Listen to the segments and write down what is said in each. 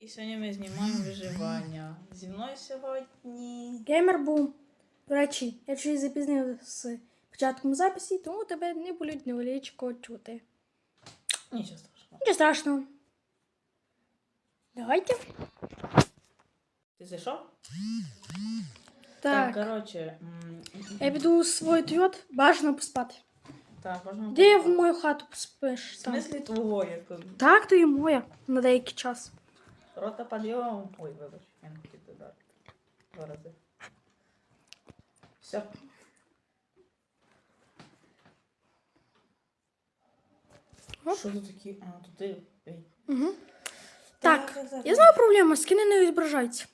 І сьогодні ми знімаємо виживання. Зі мною сьогодні. Геймер бум. До речі, я чуть запізнив з початком записі, тому тебе не будуть невеличко чути. Нічого страшного. Нічого страшного. Давайте. Ти зайшов? Так. коротше. м, Я піду в свій тойот, бажано поспати. Так, можна. Де в мою хату поспиш? В Там. смислі твого, я кажу. Так, то і моя на деякий час. Рота підйом. Ой, вибач, я не хотів додати. Два рази. Все. Оп. Що тут такі? А, тут ти. Ей. Угу. Так, так, так. я знаю проблему, скини не відображаються.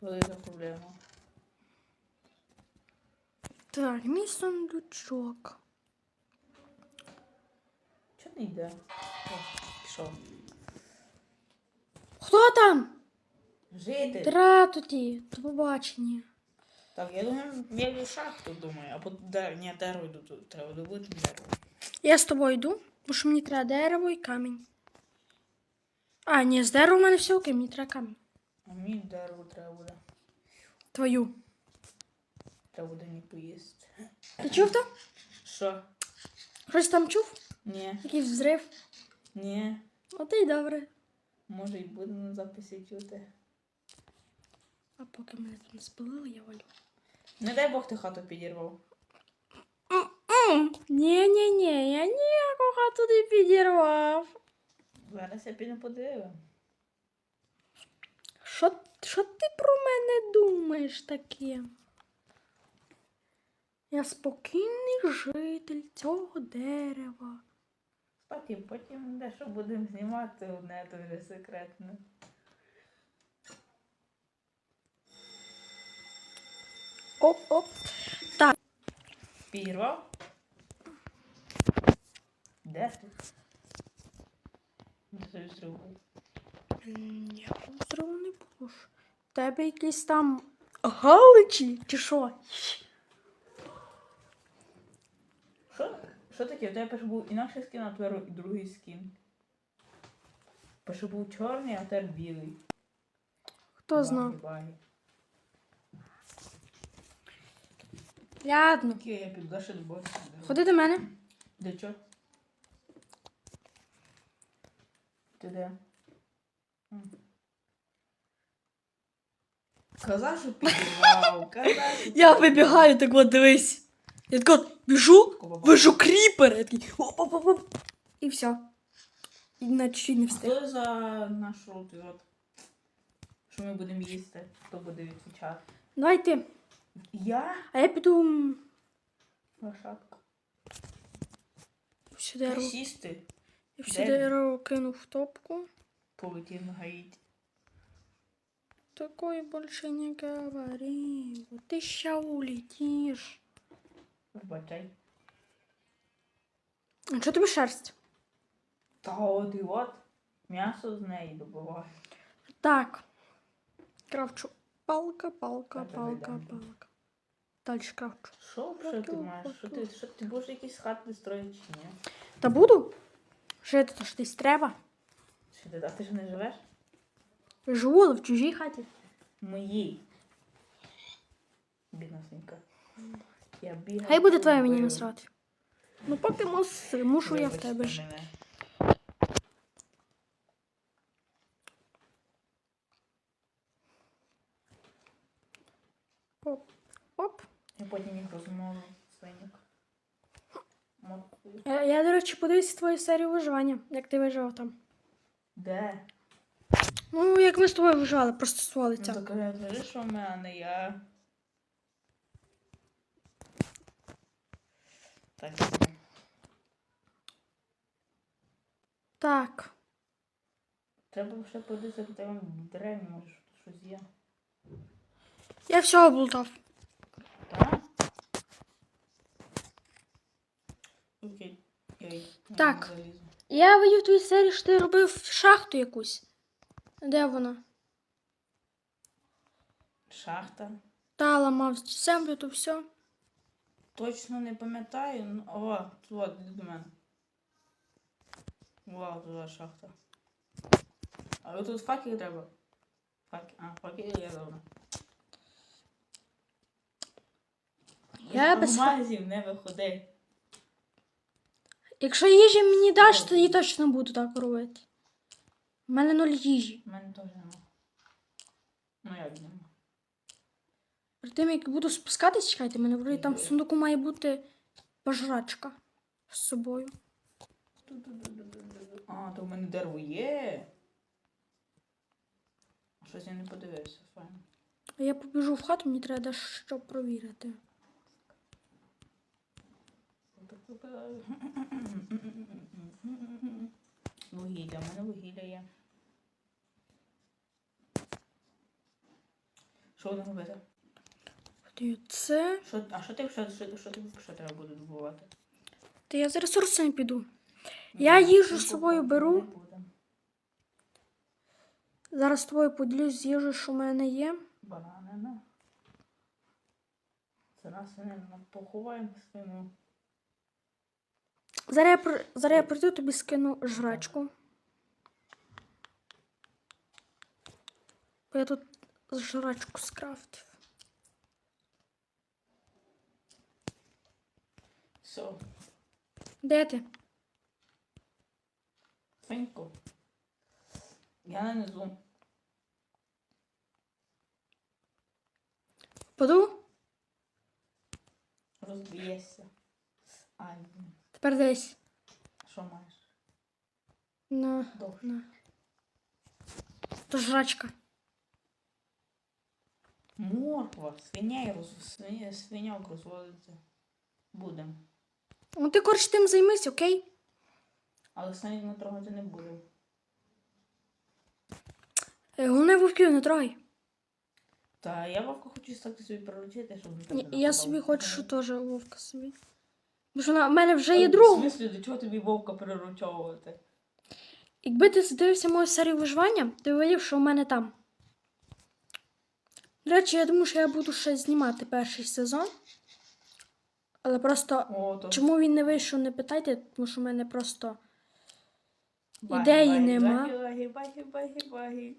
Велика проблема. Так, мій сундучок. Чого не йде? О, пішов. Хто там? Жити. Дратуті, до побачення. Так, я думаю, я в шахту, думаю, або де, ні, дерево йду, треба добути дерево. Я з тобою йду, бо що мені треба дерево і камінь. А, ні, з дерева в мене все окей, мені треба камінь. А мені дерево треба буде. Твою. Треба буде не поїсти. Ти чув то? Що? Щось там чув? Ні, Якийсь взрив? ні. От і добре. Може і буде на записі чути. А поки мене там спалили, я валю. Не дай Бог ти хату підірвав. Ні, ні, ні, я ніяку хату не підірвав. Зараз я піду подивимо. Що, що ти про мене думаєш таке? Я спокійний житель цього дерева. Потім, потім дещо будемо знімати одне то вже секретне. Оп-оп. Так, Підірвав? Де ти? Де ти зробив? ніякого взриву не було ж. Тебе якісь там галичі чи що? Що? Що таке? У тебе перше був інакший скін, а тепер другий скін. Перше був чорний, а тепер білий. Хто знав? Ладно. Окей, я піду ще до босса. Ходи до мене. Де чо? Ти де? М. Казав, що підірвав. Казав, що Я вибігаю, так от дивись. Я так от біжу, вижу кріпер. Я такий оп-оп-оп. І все. І на не встиг. Хто за наш рот, от? Що ми будемо їсти? Хто буде відвічати? Давай ти. Я? А я піду м, дерево. Сісти. Я Де? дерево кину в топку. Полетів на Гаїті. Такой больше не говори. Вот ты ща улетишь. Вибачай. А що тобі шерсть? Та от і от. М'ясо з неї добуваю. Так. Кравчу. Палка, палка, тебе палка, дам. палка. Дальше кравчу. Що, що ти маєш? Що ти, що ти будеш якісь хати строїти чи ні? Та буду. Жити то ж десь треба. Чи ти, а ти ж не живеш? Живу але в чужій хаті. Моїй. Бідносенька. Я бігаю. Хай буде твоє мені насрати. Ну поки мус, мушу я в тебе ж. Оп. Оп. Я потім їх розмову свиньок. Моткую. Я, я, до речі, подивився твою серію виживання, як ти виживав там. Де? Ну, як ми з тобою виживали, просто з Ну, так я кажи, що в мене я. Так. Так. Треба ще подивитися, як там дерев, може щось є. Я все облутав. Так? Окей. Ой, Так. Я видів в твоїй серії, що ти робив шахту якусь. Де вона? Шахта. Та ламав землю, то все. Точно не пам'ятаю. ну, О, тут, до мене. Вау, тут шахта. Але тут факел треба. Факел. А, факел є давно. Я без магазин не виходи. Якщо їжі мені даш, то я точно буду так робити. У мене нуль їжі. У мене теж нема. Ну як нема. Перед тим, як буду спускатись, чекайте, мене вроді там в сундуку має бути пожрачка з собою. А, то в мене дерево є. Щось я не подивився, файно. А я побіжу в хату, мені треба дещо провірити. Вугілля, в мене вугілля є. Що воно робити? Ти Це. Що, а що ти що, що, що, що треба буде добувати? Та я за ресурсами піду. Я їжу з собою беру. Зараз з тобою поділюсь з їжею, що в мене є. Банани, на. Це не поховаємо спину. Зараз я, при- зараз я прийду тобі скину жрачку. Бо я тут жрачку скрафтив. Все, Де ти? свиньку. Я на низу. Паду? Розб'єшся. Ай, блін. Тепер десь. що маєш? На. Довше. на. То жрачка. Морква, свиня роз... свиня, свиняк розводиться. Будем. Ну ти коротше тим займись, окей? Але самі ми трогати не будемо. Е, Головне вовків не трогай. Та я вовка хочу стати собі приручити, щоб не Ні, Я нападав. собі хочу, що теж вовка собі. Бо ж вона в мене вже є В друг. смислі, до чого тобі вовка приручовувати? Якби ти задивився мою серію виживання, ти виявив, що в мене там. До речі, я думаю, що я буду ще знімати перший сезон. Але просто О, то чому він не вийшов, не питайте, тому що в мене просто баги, ідеї баги, нема. Баги, баги, баги, баги.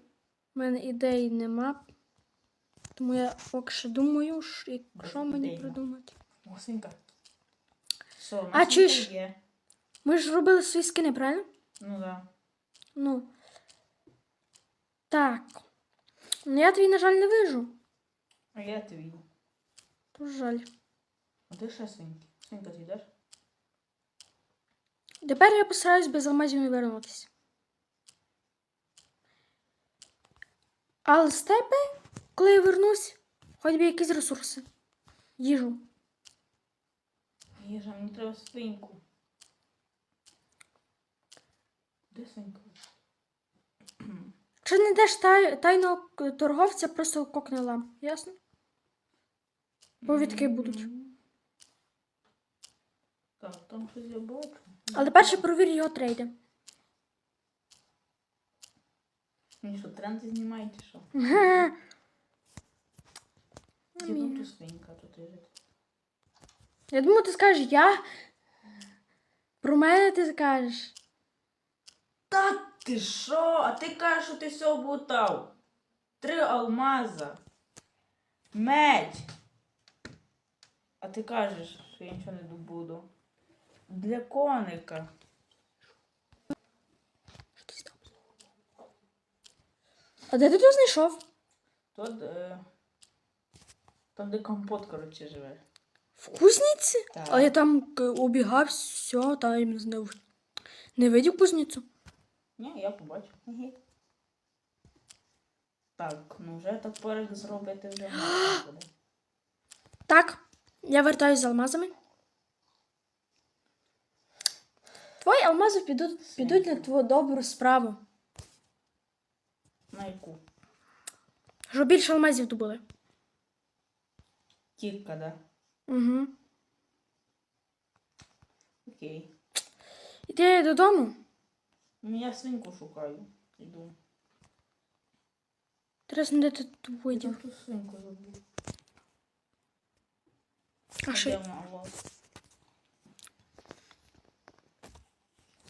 в мене ідей нема. Тому я поки що думаю, що, і що мені ідей, придумати. Гусенька. Все, у нас чи ж- є. Ми ж робили свої скини, правильно? Ну да. Ну. Так. Ну я твій, на жаль, не вижу. А я твій. То жаль. А ти ще свиньки. Свинька ти йдеш? Тепер я постараюсь без алмазів не вернутися. Але з тебе, коли я вернусь, хоч би якісь ресурси. Їжу. Їжа, мені треба свиньку. Де свинька? Чи не йдеш тай, тайного торговця, просто кокне лам. Ясно? Повідки будуть. Так, там щось я бачу. Але перше провір його трейди. Мені що, тренди знімаєте, що? Ну, тут свинька тут лежить. Я думаю, ти скажеш я. Про мене ти скажеш. Та ти що? А ти кажеш, що ти все облутав. Три алмаза. Медь. А ти кажеш, що я нічого не добуду. Для коника. А де ти тут знайшов? Тут, е... Там, де компот, коротше, живе. В кузниці? Так. А я там к- обігав, все, та й не знав. Не видів кузницю? Ні, я побачив. Ге. Так, ну вже топорик зробити вже можна буде. Так, я вертаюсь з алмазами. Твої алмази підуть, підуть на твою добру справу. На яку? Щоб більше алмазів добули. Кілька, да? Угу. Окей. Іди додому. Ну, я свиньку шукаю. Іду. Інтересно, де ти тут Я видів. ту свинку забув. А Де вона у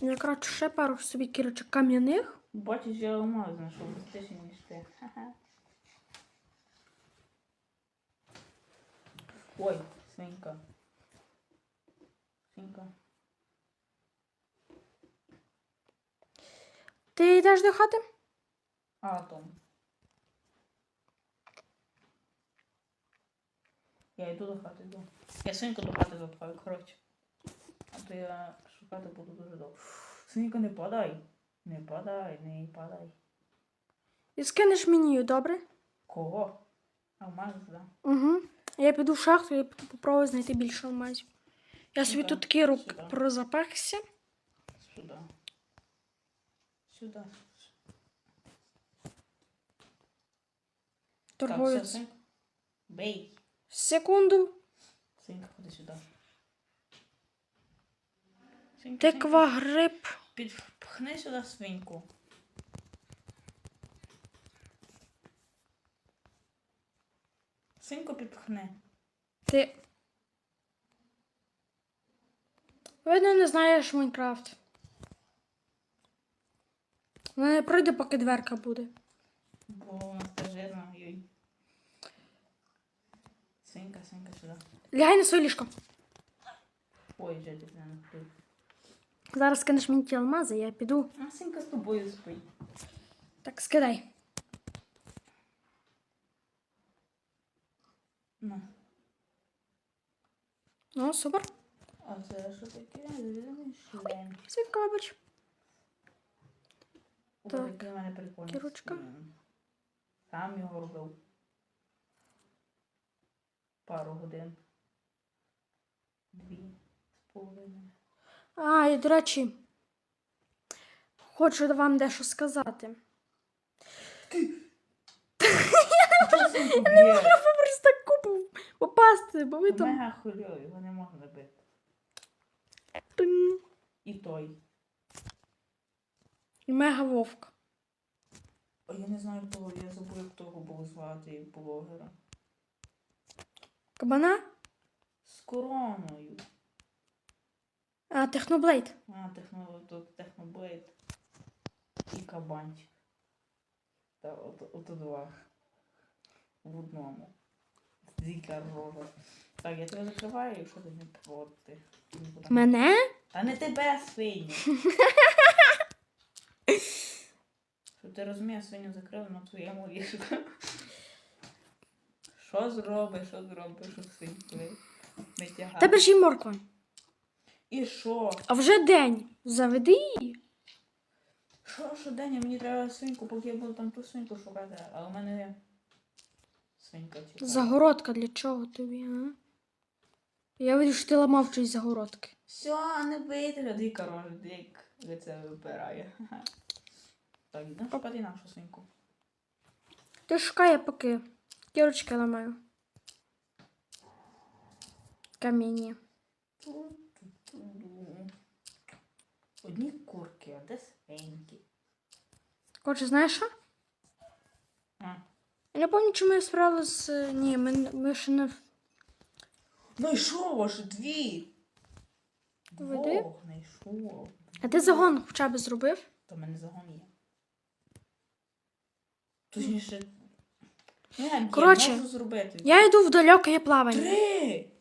я коротше ще пару собі кірочок кам'яних Бачиш, я алмаз знайшов быстріше, ніж ти. Ой, свинька. Свинька. Ти йдеш до хати? Атом. Я йду до хати, йду. Я свиньку до хати запхаю, коротше. А то я шукати буду дуже довго. Свинька, не падай. Не падай, не падай. І скинеш мені, добре? Кого? Алмаз, да. Угу. Я піду в шахту і попробую знайти більше алмазів. Я собі тут так, такий рук сюди. Сюда. Сюда. Так, все, Торговець. Бей. Секунду. Свинка, ходи сюди. Свинка, Тиква гриб. Підпхни сюди свиньку. Свиньку підпхни. Ти. Видно, не знаєш Майнкрафт. Вона не пройде, поки дверка буде. Бо нас та жирна. Йой. Свинка, свинка сюди. Лягай на своє ліжко. Ой, вже ти не накрив. Зараз скинеш мені ті алмази, я піду. А свинка з тобою спить. Так, скидай. На. Ну, супер. А це що таке? Шлем. Свідка, вибач. Так. Кірочка. Сам його робив. Пару годин. Дві з половиною. А, і до речі, хочу вам дещо сказати. Я Не можу Просто так купив попасти, бо ви там. Мега хвильовий, його не можна бити. І той. І мега вовк. О, я не знаю того, я забув, як того був звати блогера. Кабана? З короною. А, техноблейд. А, техно, тут техноблейд і кабанчик. Та от, от два. В одному. Дика рожа. Так, я тебе закриваю, якщо ти не проти. Мене? Та не тебе, свиню. Щоб ти розумів, свиню закрили на твоєму ліжку. Що зробиш, що зробиш, що свиньку не- не тягати? Тебе ж і морква. І що? А вже день. Заведи її. Що, що Деня, мені треба свиньку, поки я буду там ту свиньку шукати, а у мене є свинька чекає. Загородка для чого тобі, а? Я видів, що ти ламав чиїсь загородки. Все, не бийте, дві король, як лице вибирає. Так, йдемо шукати нашу свиньку. Ти шукає поки. Кірочки ламаю. Каміння. Одні курки, а де свиньки? Коротше, знаєш що? А. Я не пам'ятаю, чому я справилася з. Ні, ми, ми ще не. Знайшов аж дві. Веди. Двох знайшов. А ти загон хоча б зробив? То в мене загон є. Точніше. Ну, Коротше, я можу зробити. Я йду в далеке плавання. Три!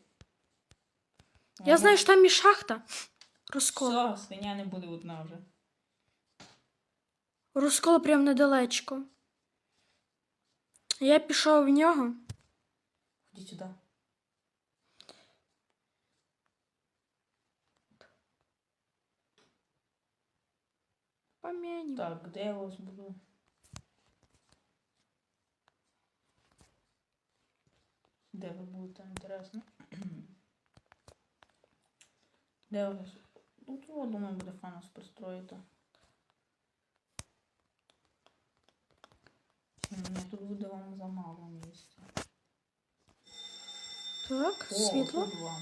Я знаю, що там і шахта. Розкол. Все, свиня не буде одна вже. Розкол прям недалечко. Я пішов в нього. Ході сюди. Помянем. Так, де я вас буду? Де ви будете, інтересно? Де ви? Ну, то, думаю, буде фанус пристроїти. Чи Ні, тут буде вам замало місця. Так, О, світло. тут вам.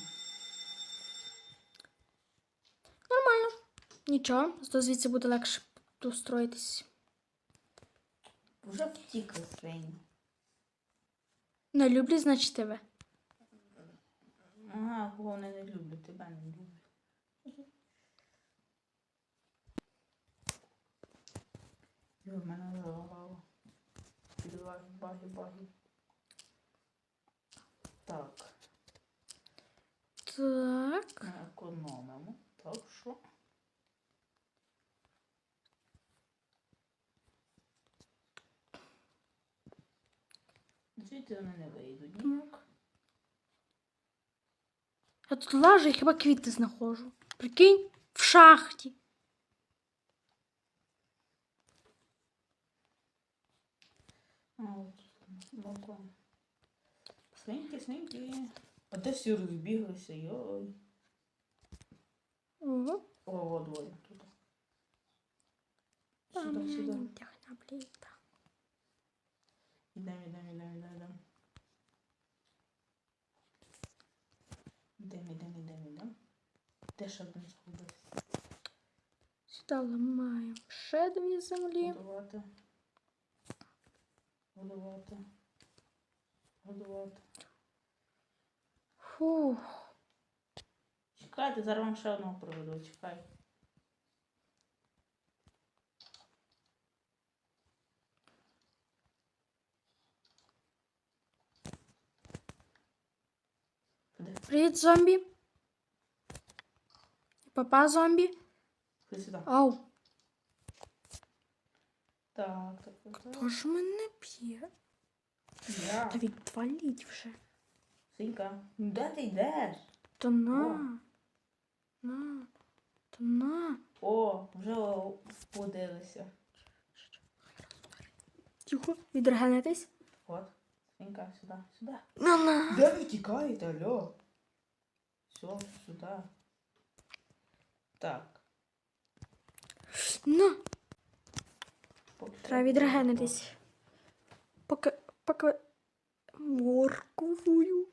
Нормально. Нічого, зато звідси буде легше устроїтись. Вже втікли свині. Не люблю, значить тебе. Ага, кого не люблять, тебе не люблять. І в мене залагало. Підлаги, баги, баги. Так, Так. ми економимо. Так що. Звідти вони не вийдуть ніяк. Я тут лажу і хіба квіти знаходжу. Прикинь, в шахті. А, от, балкон. Свиньки, свиньки. А де всі розбіглися, йой. Ого. О, двоє тут. Сюди, сюди. Ідем, ідем, ідем, ідем, ідем. Ідем, ідем, ідем, ідем. Де ще один сходився? Сюди ламаємо ще дві землі. Годувати. Годувати. Годувати. Фух. Чекайте, зараз вам ще одного проведу, чекай. Де? Привіт, зомбі. Папа зомбі. Ходи сюди. Ау. Так, так. Хто ж мене п'є? Я. Та відваліть вже. Синька, ну де ти йдеш? Та на. На. Та на. О, вже подилися. Тихо, відрегенитись. От, Синька, сюди, сюди. На на. Де ви тікаєте, алло? Все, сюди. Так. На. Треба відрегенитись. Поки. Поки. Морковую.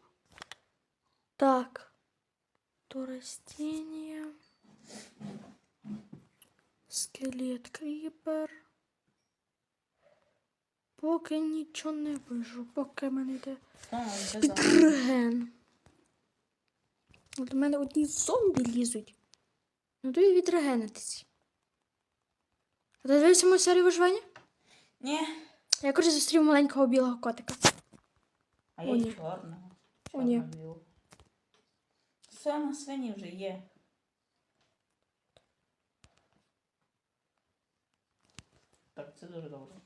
Так. То растение. Скелет кріпер. Поки нічого не вижу, поки мене йде підреген. От у мене одні зомбі лізуть. Ну то й відрегенитись. А ти дивився мою серію виживання? Ні. Я коротше зустрів маленького білого котика. А О, я ні. чорного. О, ні. Чорно-білого. Все на свині вже є. Так, це дуже добре.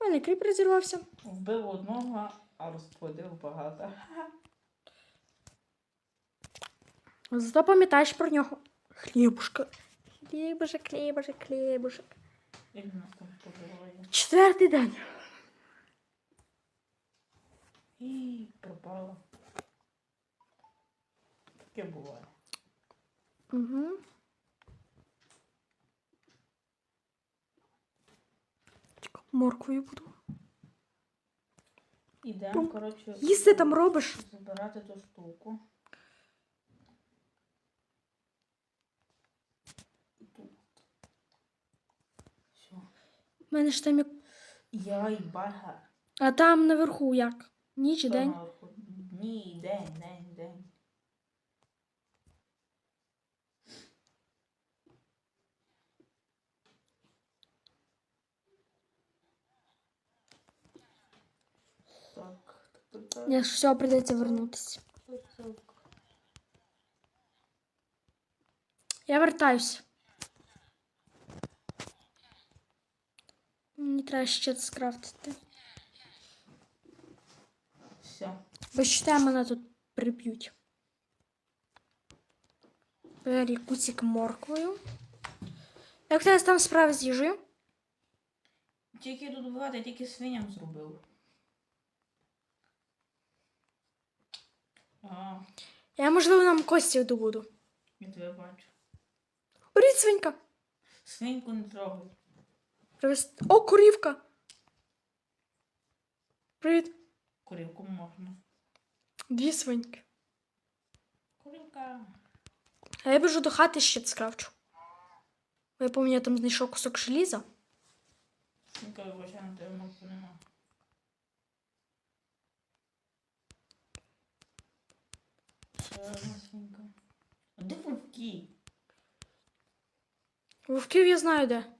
У мене кріпер зірвався. Вбив одного, а розплодив багато. Зато пам'ятаєш про нього. Хлібушка. Хлібушек, хлібушек, хлібушек. Як в нас там поживає. Четвертий день. І пропало. Таке буває. Угу. Морквою буду. Ідемо, коротше. Їсти там робиш? Забирати ту штуку. Тут. Все. У мене ж там. як- Яй, бага. А там наверху як? Ніч і Що день. наверху? Дні, день, день, день. Так, так, так, Я ж все прийдеться вернутися. так, так. Я вертаюсь. Мені треба ще скрафтити. Все. Бо ще мене тут приб'ють. Бері куцик морквою. Як тебе там справи з їжею? Тільки тут я тільки свиням зробив. А, Я, можливо, нам кості добуду. я тебе бачу. Привіт, свинька. Свиньку не трогай. Привіт. О, курівка. Привіт. Курівку можна. Дві свиньки. Курівка. А я біжу до хати ще скрафчу. Я пам'ятаю, я там знайшов кусок желіза. Свинька вибачає, на тебе мозку нема. Ще одна свинька. А де вовки? Вовків я знаю де.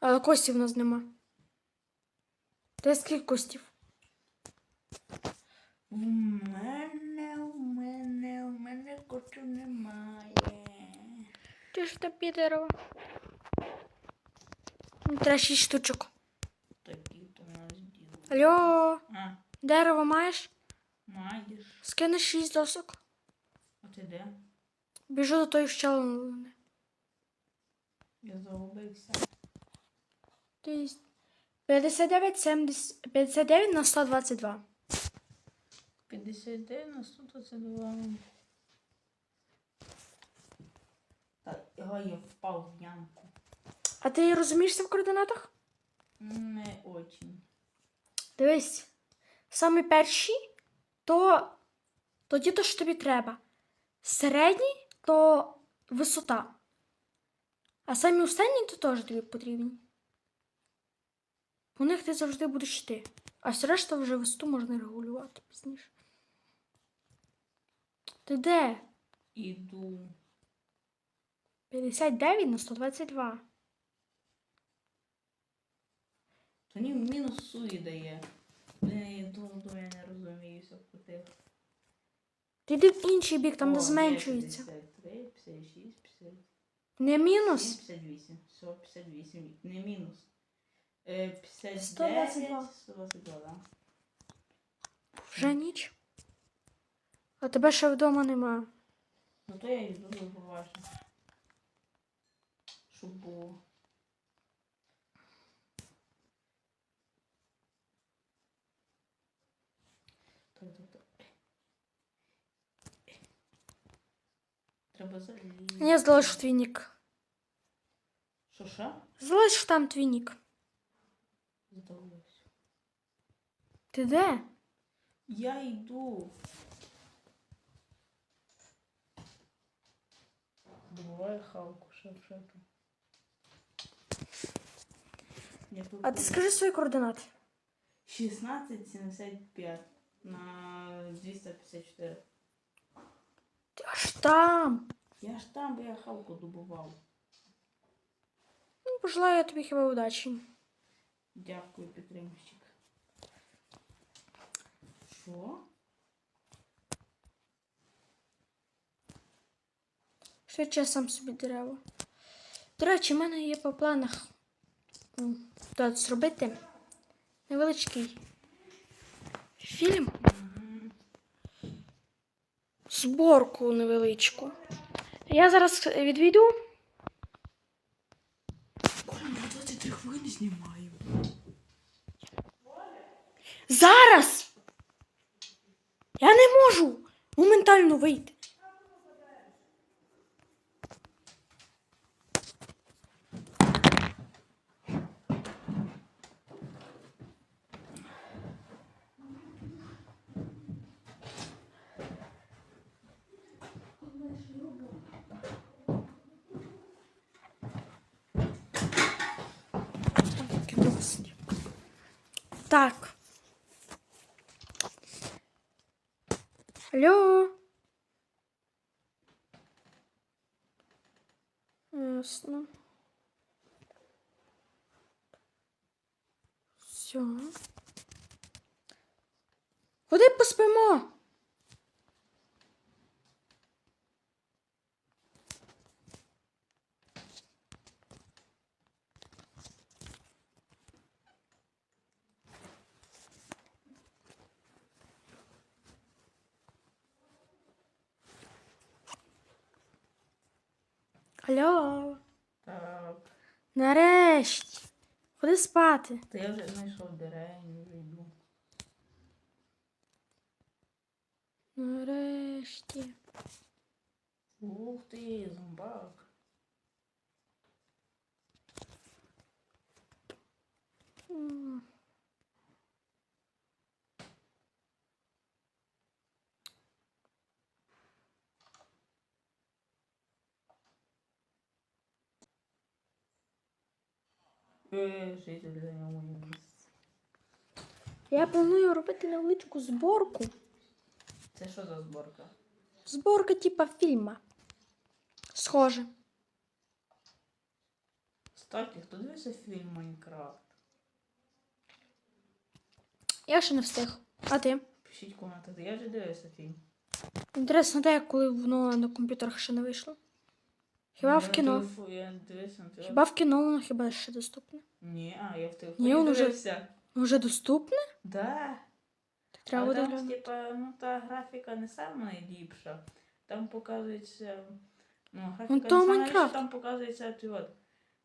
Але костів в нас нема. Та скільки костів? У мене, у мене, у мене коту немає. Ти ж тобі дерево. Треба шість штучок. Такі то нас діло. Алло, А, дерево маєш? маєш. Скинеш шість досок. А ти де? Біжу до тої щелини. Я загубився. Ти 59, 70, 59 на 122. 59 на 122. Так, його я впав в ямку. А ти розумієшся в координатах? Не очень. Дивись, саме перші, то тоді то, що тобі треба. Середній то висота. А самі останні то теж тобі потрібні. По них ти завжди будеш йти. А все решта вже висоту можна регулювати пізніше. Ти де? Іду. 59 на 122. То ні, мінус суї дає. Не, думаю, я не розуміюся в тих. Ти йди в інший бік, там О, де зменшується. 53, 56, 50. Не мінус. 58, все, 58, не мінус. Е, 59, 122. 122, да. Вже ніч. А тебе ще вдома нема. Ну то я йду до уважно. Щоб було. Так, так, так. Треба залізти. Я залишу твій нік. Що, що? Залишу там твій нік. Здалося. Ти де? Я йду. Добуваю халку, ще що там. Я тут А ти скажи свої координати. 16,75 на 254. Ти аж там. Я ж там, бо я халку добував. Ну, пожелаю я тобі хіба удачі. Дякую, підтримщик. Що? Швидше я сам собі дерево. До речі, в мене є по планах тут зробити невеличкий фільм. Зборку невеличку. Я зараз відвійду. Коля, ми 23 хвилини знімаємо. Зараз! Я не можу моментально вийти. Так. Алло. Ясно. Все. Куди поспимо? Алло. Так. Нарешті. Куди спати? Та я вже знайшов деревню, вже йду. Нарешті. Ух ти, зомбак. М. житель зайняв моє місце. Я планую робити невеличку зборку. Це що за зборка? Зборка типа фільма. Схоже. Кстати, хто дивився фільм Майнкрафт? Я ще не встиг. А ти? Пишіть в коментах, я вже дивився фільм. Інтересно, де коли воно на комп'ютерах ще не вийшло? Хіба в Я на кіно? телефо- Я дивився на телефон. Хіба в кіно воно хіба ще доступне? Ні, а я в телефоні Ні, воно вже- дивився. Вже доступне? Да. Так треба Але буде там, глянути. типа, ну та графіка не сама найліпша. Там показується. Ну, графіка Ну, не то сама Майнкрафт. найліпша, там показується ти от,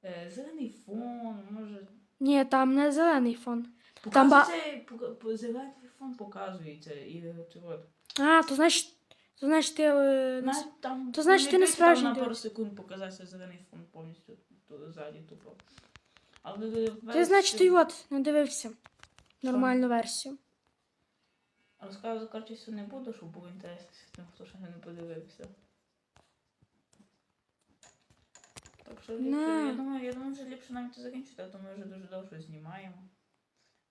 е, зелений фон, може. Ні, там не зелений фон. Там ба- Показується, пока- по- зелений фон показується. І от, от. А, то значить, то значить ти. е, там, То значить, ти не справжній Там на пару секунд показався зелений фон повністю ту- ззаді тупо. Але Ти, значить, ти от не дивився нормальну версію. Розказувати картістю не буду, щоб було інтересно тим, хто ще не подивився. Так що ліпше, Не. я думаю, я думаю, що ліпше навіть закінчити, а то ми вже дуже довго знімаємо.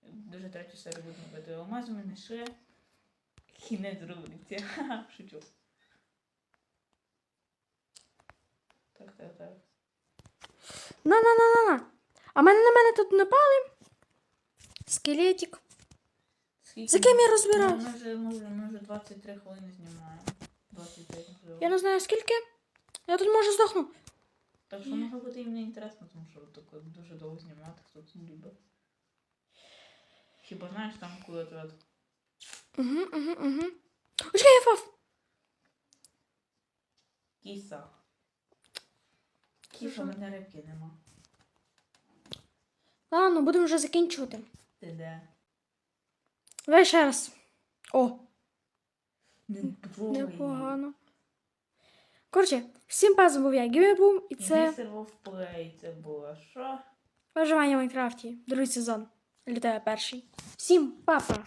Дуже третю серію будемо робити. Алмаз ми знайшли. Кінець робиться. Ха-ха, шучу. Так, так, так. На-на-на-на-на. А мене на мене тут напали. Скелетик. Скільки За ким я розбираюсь? Ми вже, ми вже, ми вже 23 хвилини знімаємо. 25 можливо. Я не знаю скільки. Я тут може здохну. Так що може бути і мені інтересно, тому що таке дуже довго знімати, хто це любить. Хіба знаєш там, коли от Угу, угу, угу. Очекай, я впав. кіса. Кіса, в мене рибки нема. Ладно, будемо вже закінчувати. Ти де? Давай ще раз. О, непогано. Коротше, всім пазом був я Гімербум, і це Вовплей це було що? виживання в Майнкрафті, другий сезон. Літає перший. Всім папа!